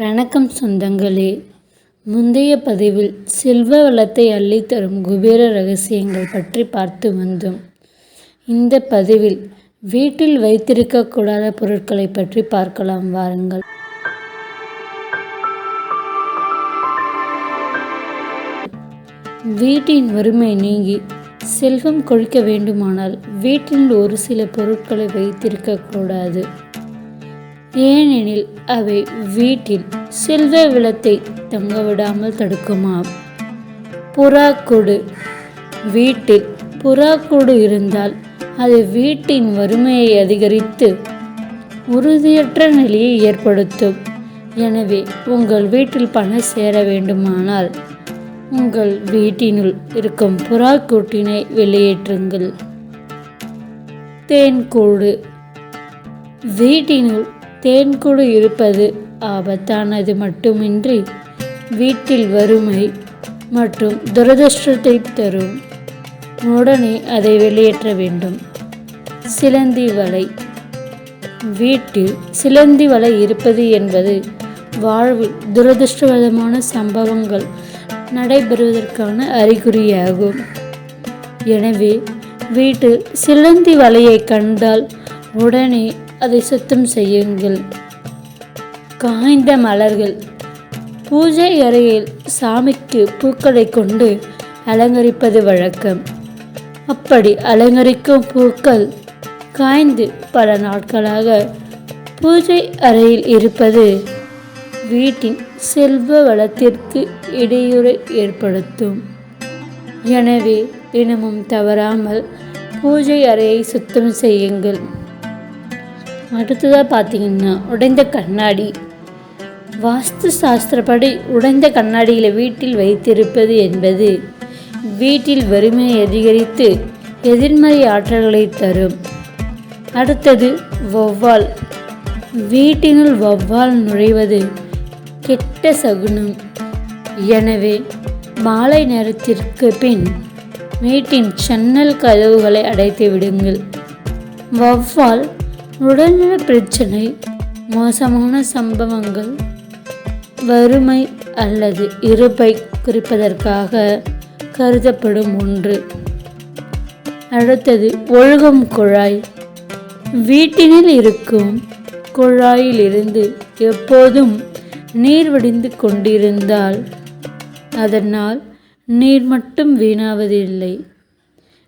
வணக்கம் சொந்தங்களே. முந்தைய பதிவில் செல்வ வளத்தை அள்ளித்தரும் குபேர ரகசியங்கள் பற்றி பார்த்து வந்தோம். இந்த பதிவில் வீட்டில் வைத்திருக்கக்கூடாத பொருட்களை பற்றி பார்க்கலாம். வாருங்கள். வீட்டின் வறுமை நீங்கி செல்வம் கொழிக்க வேண்டுமானால் வீட்டில் ஒரு சில பொருட்களை வைத்திருக்கக்கூடாது. ஏனெனில் அவை வீட்டில் செல்வ விளத்தை தங்க விடாமல் தடுக்குமாம். புறாக்கூடு. வீட்டில் புறாக்கூடு இருந்தால் அது வீட்டின் வறுமையை அதிகரித்து உறுதியற்ற நிலையை ஏற்படுத்தும். எனவே உங்கள் வீட்டில் பணம் சேர வேண்டுமானால் உங்கள் வீட்டினுள் இருக்கும் புறாக்கூட்டினை வெளியேற்றுங்கள். தேன்கூடு. வீட்டினுள் தேன்குழு இருப்பது ஆபத்தானது மட்டுமின்றி வீட்டில் வறுமை மற்றும் துரதிருஷ்டத்தை தரும். உடனே அதை வெளியேற்ற வேண்டும். சிலந்தி வலை. வீட்டில் சிலந்தி வலை இருப்பது என்பது வாழ்வில் துரதிருஷ்டவதமான சம்பவங்கள் நடைபெறுவதற்கான அறிகுறியாகும். எனவே வீட்டில் சிலந்தி வலையை கண்டால் உடனே அதை சுத்தம் செய்யுங்கள். காய்ந்த மலர்கள். பூஜை அறையில் சாமிக்கு பூக்களை கொண்டு அலங்கரிப்பது வழக்கம். அப்படி அலங்கரிக்கும் பூக்கள் காய்ந்து பல நாட்களாக பூஜை அறையில் இருப்பது வீட்டின் செல்வ வளத்திற்கு இடையூறை ஏற்படுத்தும். எனவே தினமும் தவறாமல் பூஜை அறையை சுத்தம் செய்யுங்கள். அடுத்ததாக பார்த்தீங்கன்னா உடைந்த கண்ணாடி. வாஸ்து சாஸ்திரப்படி உடைந்த கண்ணாடிகளை வீட்டில் வைத்திருப்பது என்பது வீட்டில் வறுமையை அதிகரித்து எதிர்மறை ஆற்றல்களை தரும். அடுத்தது வௌவால். வீட்டினுள் வௌவால் நுழைவது கெட்ட சகுனம். எனவே மாலை நேரத்திற்கு பின் வீட்டின் சன்னல் கதவுகளை அடைத்து விடுங்கள். வௌவால் உடல்நல பிரச்சனை மோசமான சம்பவங்கள் வறுமை அல்லது இருப்பை குறிப்பதற்காக கருதப்படும் ஒன்று. அடுத்தது ஒழுகும் குழாய். வீட்டினில் இருக்கும் குழாயிலிருந்து எப்போதும் நீர் வடிந்து கொண்டிருந்தால் அதனால் நீர் மட்டும் வீணாவதில்லை.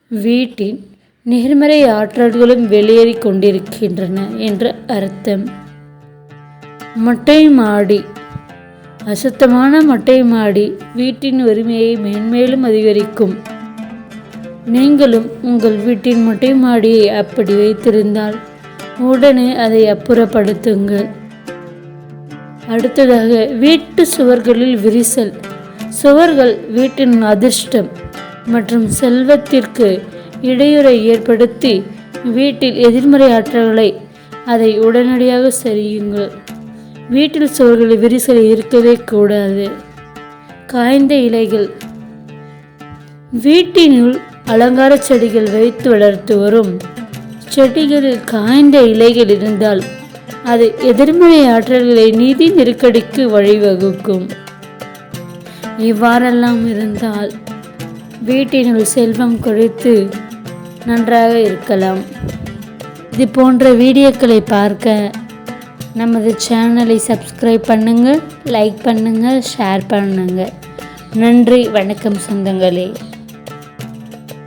வீட்டின் நேர்மறை ஆற்றல்களும் வெளியேறி கொண்டிருக்கின்றன என்ற அர்த்தம். மொட்டை மாடி. அசுத்தமான மொட்டை மாடி வீட்டின் வறுமையை மேன்மேலும் அதிகரிக்கும். நீங்களும் உங்கள் வீட்டின் மொட்டை மாடியை அப்படி வைத்திருந்தால் உடனே அதை அப்புறப்படுத்துங்கள். அடுத்ததாக வீட்டு சுவர்களில் விரிசல். சுவர்கள் வீட்டின் அதிர்ஷ்டம் மற்றும் செல்வத்திற்கு இடையூறை ஏற்படுத்தி வீட்டில் எதிர்மறை ஆற்றல்களை அதை உடனடியாக சரியுங்கள். வீட்டில் சுவர்களில் விரிசல் இருக்கவே கூடாது. காய்ந்த இலைகள். வீட்டினுள் அலங்கார செடிகள் வைத்து வளர்த்து வரும். செடிகளில் காய்ந்த இலைகள் இருந்தால் அது எதிர்மறை ஆற்றல்களை நிதி நெருக்கடிக்கு வழிவகுக்கும். இவ்வாறெல்லாம் இருந்தால் வீட்டினுள் செல்வம் குறித்து நன்றாக இருக்கலாம். இது போன்ற வீடியோக்களை பார்க்க நமது சேனலை சப்ஸ்கிரைப் பண்ணுங்கள் லைக் பண்ணுங்கள் ஷேர் பண்ணுங்கள். நன்றி வணக்கம் சொந்தங்களே.